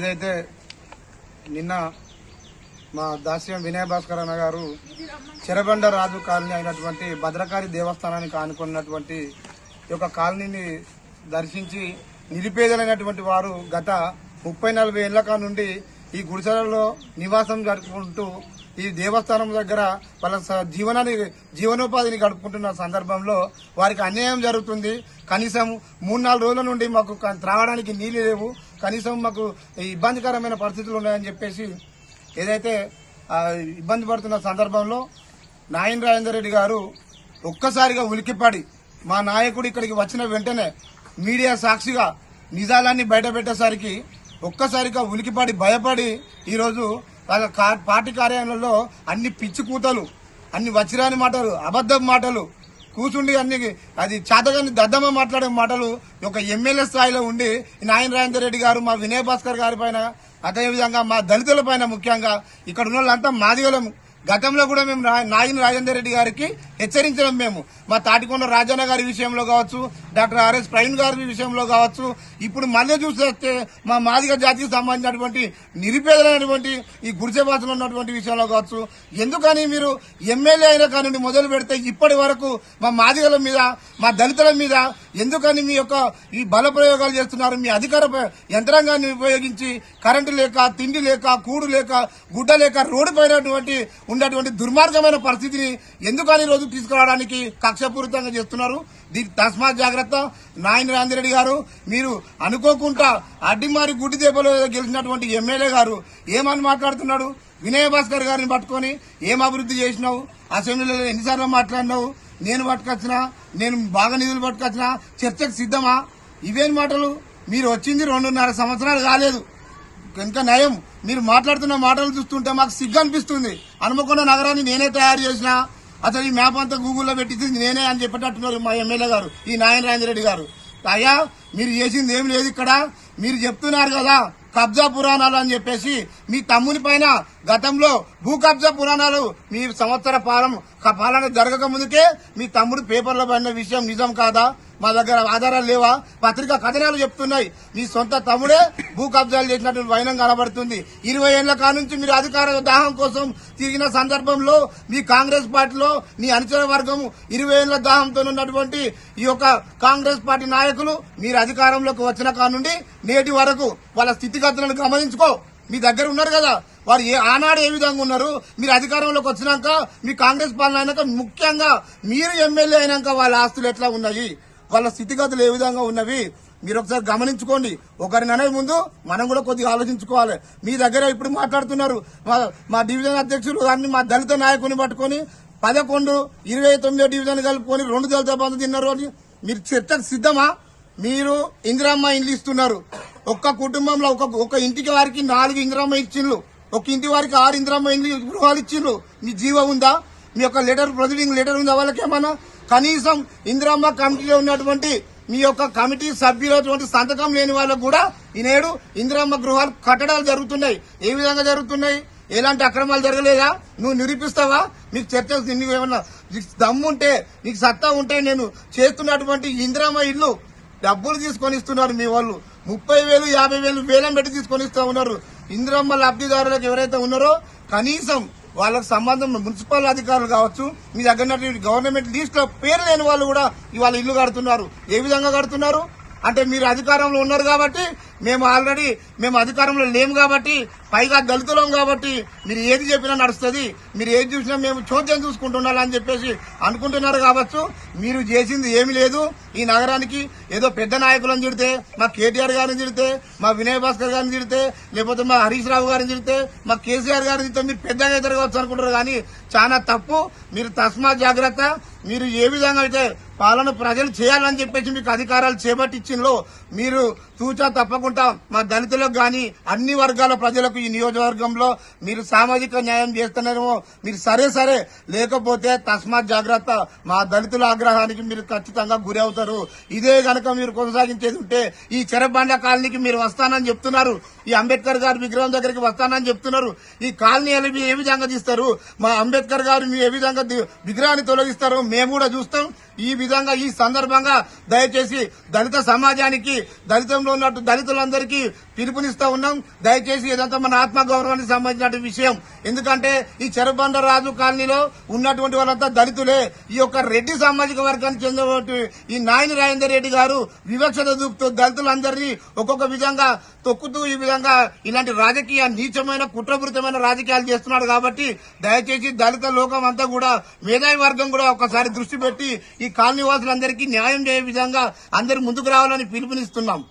ఏదైతే నిన్న మా దాస్యం వినయ భాస్కర్ అన్న గారు చెరబండ రాజు కాలనీ అయినటువంటి భద్రకాళి దేవస్థానానికి ఆనుకున్నటువంటి ఈ యొక్క కాలనీని దర్శించి నిరుపేదలైనటువంటి వారు గత ముప్పై నలభై ఏళ్ళ నుండి ఈ గుడిసెలలో నివాసం గడుపుకుంటూ ఈ దేవస్థానం దగ్గర వాళ్ళ స- జీవనాన్ని జీవనోపాధిని గడుపుకుంటున్న సందర్భంలో వారికి అన్యాయం జరుగుతుంది. కనీసం మూడు నాలుగు రోజుల నుండి మాకు త్రాగడానికి నీళ్ళు లేవు. కనీసం మాకు ఇబ్బందికరమైన పరిస్థితులు ఉన్నాయని చెప్పేసి ఏదైతే ఇబ్బంది పడుతున్న సందర్భంలో నాయన రాజేందర్ రెడ్డి గారు ఒక్కసారిగా ఉలికిపడి మా నాయకుడు ఇక్కడికి వచ్చిన వెంటనే మీడియా సాక్షిగా నిజాలన్నీ బయటపెట్టేసరికి ఒక్కసారిగా ఉలికిపడి భయపడి ఈరోజు వాళ్ళ పార్టీ కార్యాలయంలో అన్ని పిచ్చి కూతలు అన్ని వచ్చిరాని మాటలు అబద్ధం మాటలు కూర్చుండి అన్ని అది చేతగాని దద్దమ్మ మాట్లాడే మాటలు ఒక ఎమ్మెల్యే స్థాయిలో ఉండి నాయన రాజేందర్ రెడ్డి గారు మా వినయ్ భాస్కర్ గారి పైన అదేవిధంగా మా దళితుల పైన ముఖ్యంగా ఇక్కడ ఉన్న వాళ్ళంతా మాదిగలం. గతంలో కూడా మేము రా- నాగిన రాజేందర్ రెడ్డి గారికి హెచ్చరించడం మేము. మా తాటికొండ రాజన్న గారి విషయంలో కావచ్చు డాక్టర్ ఆర్ఎస్ ప్రవీణ్ గారి విషయంలో కావచ్చు ఇప్పుడు మళ్ళీ చూస్తే మా మాదిగ జాతికి సంబంధించినటువంటి నిరుపేదలైనటువంటి ఈ గుడిసెవాసులు ఉన్నటువంటి విషయంలో కావచ్చు. ఎందుకని మీరు ఎమ్మెల్యే అయిన కానీ మొదలు పెడితే ఇప్పటి వరకు మా మాదిగల మీద మా దళితుల మీద ఎందుకని మీ యొక్క ఈ బల ప్రయోగాలు చేస్తున్నారు? మీ అధికార యంత్రాంగాన్ని ఉపయోగించి కరెంటు లేక తిండి లేక కూడు లేక గుడ్డ లేక రోడ్డు పైనటువంటి ఉన్నటువంటి దుర్మార్గమైన పరిస్థితిని ఎందుకని ఈ రోజు తీసుకురావడానికి కక్షపూరితంగా చేస్తున్నారు? దీనికి తస్మాత్ జాగ్రత్త. నాయన రాందిరెడ్డి గారు మీరు అనుకోకుండా అడ్డిమారి గుడ్డి గెలిచినటువంటి ఎమ్మెల్యే గారు ఏమని మాట్లాడుతున్నాడు? వినయ భాస్కర్ గారిని పట్టుకొని ఏం అభివృద్ధి చేసినావు? అసెంబ్లీలో ఎన్నిసార్లు మాట్లాడినావు? నేను పట్టుకొచ్చినా నేను బాగా నిధులు పట్టుకొచ్చినా చర్చకు సిద్ధమా? ఇవేం మాటలు? మీరు వచ్చింది రెండున్నర సంవత్సరాలు కాలేదు. కనుక నయం మీరు మాట్లాడుతున్న మాటలు చూస్తుంటే మాకు సిగ్గు అనిపిస్తుంది హనుమకొండ నగరాన్ని నేనే తయారు చేసిన అసలు ఈ మ్యాప్ అంతా గూగుల్లో పెట్టింది నేనే అని చెప్పేటట్టున్నారు మా ఎమ్మెల్యే గారు ఈ నాయన రాజేంద్ర రెడ్డి గారు. అయ్యా మీరు చేసింది ఏం లేదు ఇక్కడ. మీరు చెప్తున్నారు కదా కబ్జా పురాణాలు అని చెప్పేసి మీ తమ్ముని పైన గతంలో భూ కబ్జా పురాణాలు మీ సంవత్సర పాలన పాలన జరగక ముందుకే మీ తమ్ముడు పేపర్లో పడిన విషయం నిజం కాదా? మా దగ్గర ఆధారాలు లేవా? పత్రికా కథనాలు చెప్తున్నాయి. మీ సొంత తమ్ముడే భూ కబ్జాలు చేసినట్టు వైనం కనబడుతుంది. ఇరవై ఏళ్ళ కానుంచి మీరు అధికార దాహం కోసం తిరిగిన సందర్భంలో మీ కాంగ్రెస్ పార్టీలో మీ అనుచర వర్గం ఇరవై ఏళ్ళ దాహంతో ఉన్నటువంటి ఈ యొక్క కాంగ్రెస్ పార్టీ నాయకులు మీరు అధికారంలోకి వచ్చిన కానుండి నేటి వరకు వాళ్ళ స్థితిగతులను గమనించుకో. మీ దగ్గర ఉన్నారు కదా. వారు ఏ ఆనాడు ఏ విధంగా ఉన్నారు? మీరు అధికారంలోకి వచ్చినాక మీ కాంగ్రెస్ పాలన అయినాక ముఖ్యంగా మీరు ఎమ్మెల్యే అయినాక వాళ్ళ ఆస్తులు ఎట్లా ఉన్నాయి? వాళ్ళ స్థితిగతులు ఏ విధంగా ఉన్నవి? మీరు ఒకసారి గమనించుకోండి. ఒకరిని అనే ముందు మనం కూడా కొద్దిగా ఆలోచించుకోవాలి. మీ దగ్గర ఇప్పుడు మాట్లాడుతున్నారు. మా మా డివిజన్ అధ్యక్షులు అన్ని మా దళిత నాయకుని పట్టుకొని పదకొండు ఇరవై తొమ్మిదో డివిజన్ కలుపుకొని రెండు దళిత బంధు తిన్నారు అని మీరు చర్చకు సిద్ధమా? మీరు ఇందిరమ్మ ఇండ్లు ఇస్తున్నారు. ఒక్క కుటుంబంలో ఒక ఒక ఇంటికి వారికి నాలుగు ఇందిరమ్మ ఇచ్చిండ్లు. ఒక ఇంటి వారికి ఆరు ఇందిరమ్మ గృహాలు ఇచ్చిండ్రు. మీ జీవ ఉందా? మీ యొక్క లెటర్ ప్రొసీడింగ్ లెటర్ ఉందా వాళ్ళకి ఏమన్నా? కనీసం ఇందిరమ్మ కమిటీలో ఉన్నటువంటి మీ యొక్క కమిటీ సభ్యులటువంటి సంతకం లేని వాళ్ళకు కూడా ఈ నేడు ఇందిరమ్మ గృహాలు కట్టడాలు జరుగుతున్నాయి. ఏ విధంగా జరుగుతున్నాయి? ఎలాంటి అక్రమాలు జరగలేదా? నువ్వు నిరూపిస్తావా? నీకు చర్చ నీకు ఏమన్నా నీకు దమ్ముంటే నీకు సత్తా ఉంటే నేను చేస్తున్నటువంటి ఇందిరమ్మ ఇల్లు డబ్బులు తీసుకొని ఇస్తున్నారు మీ వాళ్ళు. ముప్పై వేలు యాభై వేలు వేలం పెట్టి తీసుకొని ఇస్తా ఉన్నారు. ఇందిరమ్మ లబ్ధిదారులకు ఎవరైతే ఉన్నారో కనీసం వాళ్ళకు సంబంధం మున్సిపల్ అధికారులు కావచ్చు మీ దగ్గర ఉన్నటువంటి గవర్నమెంట్ లిస్ట్లో పేరు లేని వాళ్ళు కూడా ఇవాళ ఇల్లు కడుతున్నారు. ఏ విధంగా కడుతున్నారు? అంటే మీరు అధికారంలో ఉన్నారు కాబట్టి మేము ఆల్రెడీ మేము అధికారంలో లేము కాబట్టి పైగా దళితులం కాబట్టి మీరు ఏది చెప్పినా నడుస్తుంది. మీరు ఏది చూసినా మేము చోద్యం చూసుకుంటున్నారని చెప్పేసి అనుకుంటున్నారు కావచ్చు. మీరు చేసింది ఏమీ లేదు. ఈ నగరానికి ఏదో పెద్ద నాయకులను తిడితే మా కేటీఆర్ గారిని తిడితే మా వినయ్ భాస్కర్ గారిని తిడితే లేకపోతే మా హరీష్ రావు గారిని తిడితే మా కేసీఆర్ గారిని తిడితే మీరు పెద్దగా ఎదురుకోవచ్చు అనుకుంటారు కానీ చాలా తప్పు. మీరు తస్మా జాగ్రత్త మీరు ఏ విధంగా అయితే పాలన ప్రజలు చేయాలని చెప్పేసి మీకు అధికారాలు చేపట్టించిందో మీరు తూచా తప్పకుండా మా దళితులకు కానీ అన్ని వర్గాల ప్రజలకు ఈ నియోజకవర్గంలో మీరు సామాజిక న్యాయం చేస్తున్నారేమో మీరు సరే సరే. లేకపోతే తస్మాత్ జాగ్రత్త మా దళితుల ఆగ్రహానికి మీరు ఖచ్చితంగా గురి అవుతారు. కొనసాగిస్తారు ఇదే గనక మీరు కొనసాగించేది ఉంటే ఈ చెరబండ కాలనీకి మీరు వస్తానని చెప్తున్నారు. ఈ అంబేద్కర్ గారి విగ్రహం దగ్గరికి వస్తానని చెప్తున్నారు. ఈ కాలనీ మీరు ఏ విధంగా తీస్తారు? మా అంబేద్కర్ గారు ఏ విధంగా విగ్రహాన్ని తొలగిస్తారో మేము కూడా చూస్తాం. ఈ విధంగా ఈ సందర్భంగా దయచేసి దళిత సమాజానికి దళితంలో ఉన్నట్టు దళితులందరికీ పిలుపునిస్తా ఉన్నాం. దయచేసి ఇదంతా మన ఆత్మగౌరవానికి సంబంధించిన విషయం. ఎందుకంటే ఈ చెరబండ రాజు కాలనీలో ఉన్నటువంటి వాళ్ళంతా దళితులే. ఈ యొక్క రెడ్డి సామాజిక వర్గానికి చెందినటువంటి ఈ నాయని రాజేందర్ రెడ్డి గారు వివక్షత చూపుతూ దళితులందరినీ ఒక్కొక్క విధంగా తొక్కుతూ ఈ విధంగా ఇలాంటి రాజకీయ నీచమైన కుట్రపూరితమైన రాజకీయాలు చేస్తున్నాడు కాబట్టి దయచేసి దళిత లోకం అంతా కూడా మేధావి వర్గం కూడా ఒకసారి దృష్టి పెట్టి ఈ కాలనీ న్యాయం చేయ విధంగా అందరు ముందుకు రావాలని పిలుపునిస్తున్నాం.